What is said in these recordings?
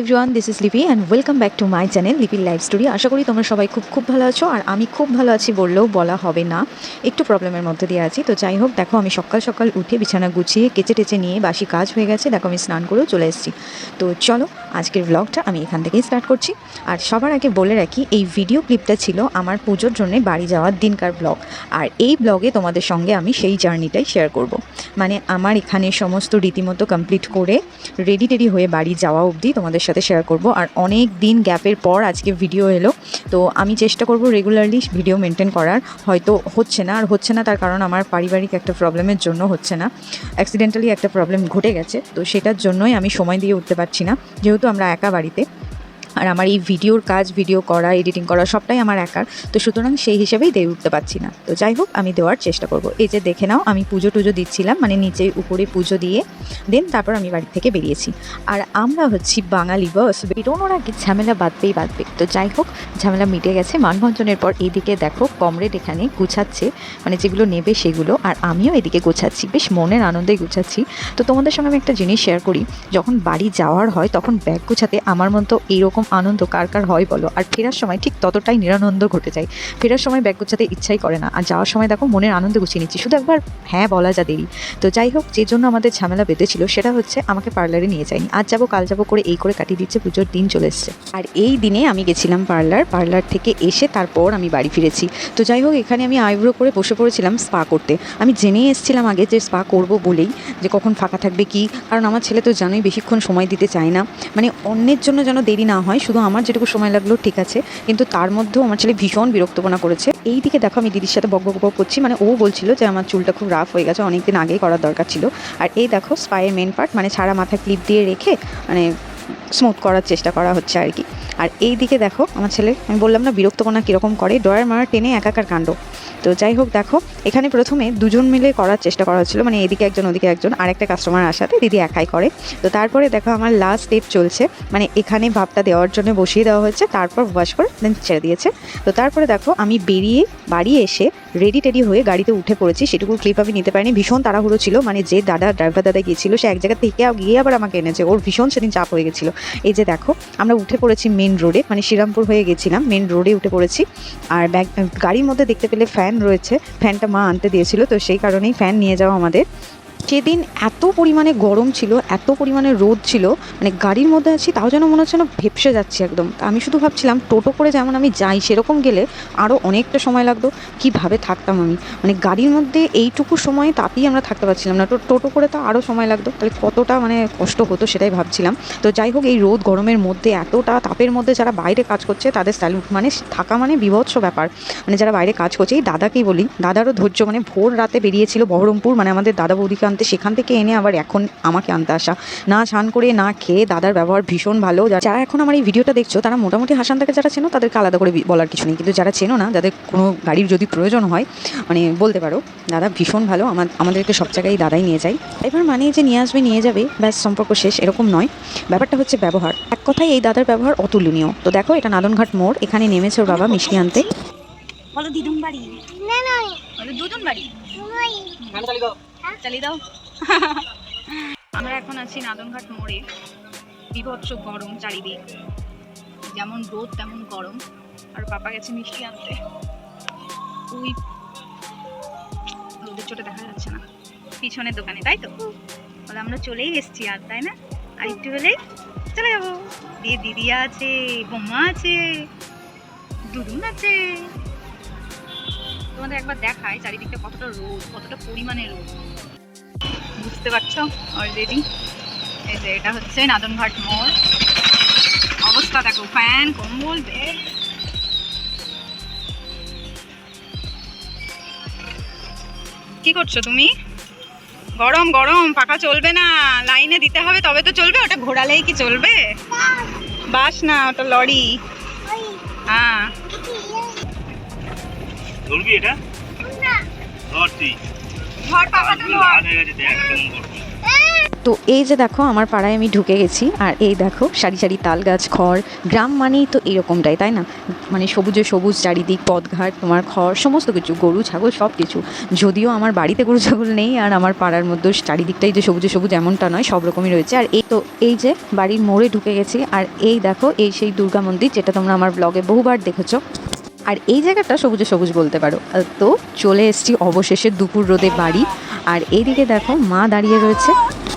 Everyone this is Lipi and welcome back to my channel লিপির life story আশা করি তোমরা সবাই খুব খুব ভালো আছো আর আমি খুব ভালো আছি বললেও বলা হবে না। একটু প্রবলেমের মধ্যে দিয়ে আছি। তো যাই হোক, দেখো আমি সকাল সকাল উঠে বিছানা গুছিয়ে কেচে টেচে নিয়ে বাসি কাজ হয়ে গেছে। দেখো আমি স্নান করেও চলে এসেছি। তো চলো, আজকের ব্লগটা আমি এখান থেকেই স্টার্ট করছি। আর সবার আগে বলে রাখি, এই ভিডিও ক্লিপটা ছিল আমার পুজোর জন্য বাড়ি যাওয়ার দিনকার ব্লগ আর এই ব্লগে তোমাদের সঙ্গে আমি সেই জার্নিটাই শেয়ার করব। মানে আমার এখানে সমস্ত রীতিমতো কমপ্লিট করে রেডি টেডি হয়ে বাড়ি যাওয়া অবধি তোমাদের সাথে শেয়ার করব। আর অনেক দিন গ্যাপের পর আজকে ভিডিও এলো। তো আমি চেষ্টা করব রেগুলারলি ভিডিও মেনটেন করার। হয়তো হচ্ছে না। আর হচ্ছে না তার কারণ আমার পারিবারিক একটা প্রবলেমের জন্য হচ্ছে না। অ্যাক্সিডেন্টালি একটা প্রবলেম ঘটে গেছে। তো সেটার জন্যই আমি সময় দিয়ে উঠতে পারছি না। যেহেতু আমরা একা বাড়িতে। আর আমার এই ভিডিওর কাজ, ভিডিও করা এডিটিং করা সবটাই আমার একার। তো সুতরাং সেই হিসেবেই দিয়ে উঠতে পারছি না। তো যাই হোক, আমি দেওয়ার চেষ্টা করব। এই যে দেখে নাও, আমি পুজো টুজো দিচ্ছিলাম মানে নিচে উপরে পুজো দিয়ে, দেন তারপর আমি বাড়ি থেকে বেরিয়েছি। আর আমরা হচ্ছি বাঙালি, বস। বেরোনোর আগে ঝামেলা বাঁধবেই বাঁধবে। তো যাই হোক, ঝামেলা মিটে গেছে। মানভঞ্জনের পর এইদিকে দেখো, কমরেড এখানে গুছাচ্ছে মানে যেগুলো নেবে সেগুলো, আর আমিও এদিকে গোছাচ্ছি। বেশ মনের আনন্দে গুছাচ্ছি। তো তোমাদের সঙ্গে আমি একটা জিনিস শেয়ার করি। যখন বাড়ি যাওয়ার হয়, তখন ব্যাগ গোছাতে আমার মতো এইরকম আনন্দ কার কার হয় বলো? আর ফেরার সময় ঠিক ততটাই নিরানন্দ ঘটে যায়। ফেরার সময় ব্যাগ গোছাতে ইচ্ছাই করে না। আর যাওয়ার সময় দেখো মনের আনন্দে গুছিয়ে নিচ্ছি। শুধু একবার হ্যাঁ বলা যা দেরি। তো যাই হোক, যে জন্য আমাদের ঝামেলা বেঁধেছিল সেটা হচ্ছে আমাকে পার্লারে নিয়ে যায়নি। আজ যাব, কাল যাব করে এই করে কাটিয়ে দিচ্ছে, পুজোর দিন চলে এসছে। আর এই দিনে আমি গেছিলাম পার্লার। পার্লার থেকে এসে তারপর আমি বাড়ি ফিরেছি। তো যাই হোক, এখানে আমি আইব্রো করে বসে পড়েছিলাম স্পা করতে। আমি জেনেই এসেছিলাম আগে যে স্পা করব বলেই যে কখন ফাঁকা থাকবে কি। কারণ আমার ছেলে তো জানোই, বেশিক্ষণ সময় দিতে চায় না। মানে অন্যের জন্য যেন দেরি না হয় শুধু আমার যেটুকু সময় লাগল, ঠিক আছে। কিন্তু তার মধ্যেও আমার ছেলে ভীষণ বিরক্তপনা করেছে। এই দিকে দেখো, আমি দিদির সাথে বক বক বক করছি। মানে ও বলছিল যে, আমার চুলটা খুব রাফ হয়ে গেছে, অনেকদিন আগেই করার দরকার ছিল। আর এই দেখো স্পায়ের মেন পার্ট মানে সারা মাথা ক্লিপ দিয়ে রেখে মানে স্মুথ করার চেষ্টা করা হচ্ছে আর কি। আর এই দিকে দেখো, আমার ছেলে, আমি বললাম না, বিরক্তপনা কীরকম করে? ড্রয়ার মারা টেনে একাকার কাণ্ড। তো যাই হোক, দেখো, এখানে প্রথমে দুজন মিলে করার চেষ্টা করা হচ্ছিল। মানে এদিকে একজন, ওদিকে একজন আর একটা কাস্টমার আসাতে দিদি একাই করে। তো তারপরে দেখো, আমার লাস্ট স্টেপ চলছে। মানে এখানে ভাবটা দেওয়ার জন্য বসিয়ে দেওয়া হয়েছে, তারপর ওয়াশ করে দেন ছেড়ে দিয়েছে। তো তারপরে দেখো, আমি বেরিয়ে বাড়ি এসে রেডি টেডি হয়ে গাড়িতে উঠে পড়েছি। সেটুকু ক্লিপ আমি নিতে পারিনি, ভীষণ তাড়াহুড়ো ছিল। মানে যে দাদা ড্রাইভার দাদা গিয়েছিল, সে এক জায়গা থেকে গিয়ে আবার আমাকে এনেছে। ওর ভীষণ সেদিন চাপ হয়ে গেছিল। এই যে দেখো, আমরা উঠে পড়েছি মেন রোডে মানে শ্রীরামপুর হয়ে গেছিলাম মেন রোডে উঠে পড়েছি। আর ব্যাগ গাড়ির মধ্যে দেখতে পেলে ফ্যান রয়েছে ফ্যানটা মা আনতে দিয়েছিল তো সেই কারণেই ফ্যান নিয়ে যাওয়া আমাদের। সেদিন এত পরিমাণে গরম ছিল, এত পরিমাণে রোদ ছিল মানে গাড়ির মধ্যে আছি তাও যেন মনে হচ্ছে না ভেপসে যাচ্ছি একদম। আমি শুধু ভাবছিলাম টোটো করে যেমন আমি যাই, সেরকম গেলে আরও অনেকটা সময় লাগতো, কীভাবে থাকতাম আমি? মানে গাড়ির মধ্যে এইটুকু সময় তাতেই আমরা থাকতে পারছিলাম না। তো টোটো করে তো আরও সময় লাগতো, তাহলে কতটা মানে কষ্ট হতো সেটাই ভাবছিলাম। তো যাই হোক, এই রোদ গরমের মধ্যে এতটা তাপের মধ্যে যারা বাইরে কাজ করছে, তাদের স্যালুট মানে থাকা মানে বিভৎস ব্যাপার। মানে যারা বাইরে কাজ করছে, এই দাদাকেই বলি, দাদারও ধৈর্য মানে ভোর রাতে বেরিয়েছিল বহরমপুর মানে আমাদের দাদা বৌদিকে আনতে সেখান থেকে এনে আবার এখন আমাকে আনতে আসা। না স্নান করে না খেয়ে দাদার ব্যবহার ভীষণ ভালো। যারা এখন আমার এই ভিডিওটা দেখছ তারা মোটামুটি হাসান থেকে যারা চেনো তাদেরকে আলাদা করে বলার কিছু নেই। কিন্তু যারা চেনো না যাদের কোনো গাড়ির যদি প্রয়োজন হয় মানে বলতে পারো দাদা ভীষণ ভালো। আমার আমাদেরকে সব জায়গায় দাদাই নিয়ে যায়। এবার মানে যে নিয়ে আসবে নিয়ে যাবে ব্যাস সম্পর্ক শেষ এরকম নয়। ব্যাপারটা হচ্ছে ব্যবহার। এক কথায় এই দাদার ব্যবহার অতুলনীয়। তো দেখো এটা নাদনঘাট মোড় এখানে নেমেছে ওর বাবা মিষ্টি আনতে। বলো দিদুন বাড়ি না। নয় বলো দুদুন বাড়ি নয় চালিয়ে দাও। আমরা এখন আছি নাদনঘাট মোড়ে। বিভৎস গরম চারিদিক। যেমন রোদ, তেমন গরম। আর পাপা গেছে মিষ্টি আনতে। ওই রোদের চোটে দেখা যাচ্ছে না। পিছনের দোকানে, তাই তো? বলে আমরা চলেই এসছি আর, তাই না? আর একটু হলেই চলে যাব। দিয়ে দিদি আছে, বোমা আছে দুদুন আছে। তোমাদের একবার দেখায় চারিদিকটা কতটা রোদ, কতটা পরিমাণে রোদ। বুঝতে পারছ অলরেডি এই যে এটা হচ্ছে নাদনঘাট মোড়। অবস্থা দেখো ফ্যান কম্বল বেড কি করছ তুমি? গরম গরম পাখা চলবে না। লাইনে দিতে হবে, তবে তো চলবে, ওটা ঘোরালেই কি চলবে? বাস না, ওটা লরি। হ্যাঁ। এটা? তো এই যে দেখো, আমার পাড়ায় আমি ঢুকে গেছি, আর এই দেখো, সারি সারি তাল গাছ খড়, গ্রাম মানেই তো এরকমটাই, তাই না? মানে সবুজে সবুজ, চারিদিক পথঘাট তোমার খড়, সমস্ত কিছু, গরু, ছাগল, সব কিছু। যদিও আমার বাড়িতে গরু, ছাগল নেই, আর আমার পাড়ার মধ্যে চারিদিকটাই যে সবুজে সবুজ এমনটা নয়, সব রকমই রয়েছে। আর এই তো, এই যে বাড়ির মোড়ে ঢুকে গেছি, আর এই দেখো, এই সেই দুর্গা মন্দির, যেটা তোমরা আমার ব্লগে বহুবার দেখেছ। আর এই জায়গাটা সবুজে সবুজ বলতে পারো। তো চলে এসেছি অবশেষে দুপুর রোদে বাড়ি। আর এইদিকে দেখো মা দাঁড়িয়ে রয়েছে।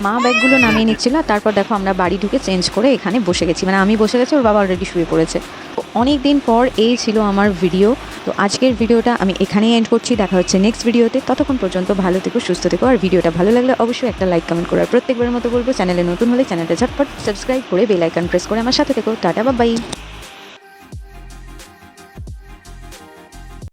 মা ব্যাগগুলো নামিয়ে নিচ্ছিল তারপর দেখো আমরা বাড়ি ঢুকে চেঞ্জ করে এখানে বসে গেছি। মানে আমি বসে গেছি, ওর বাবা অলরেডি শুয়ে পড়েছে। তো অনেক দিন পর এই ছিল আমার ভিডিও তো আজকের ভিডিওটা আমি এখানেই এন্ড করছি। দেখা হচ্ছে নেক্সট ভিডিওতে ততক্ষণ পর্যন্ত ভালো থেকো, সুস্থ থেকো। আর ভিডিওটা ভালো লাগলে অবশ্যই একটা লাইক কমেন্ট করে। আর প্রত্যেকবারের মতো বলব চ্যানেলে নতুন হলে চ্যানেলটা ঝটপট সাবস্ক্রাইব করে বেল আইকন প্রেস করে আমার সাথে থেকো। টাটা বা বাই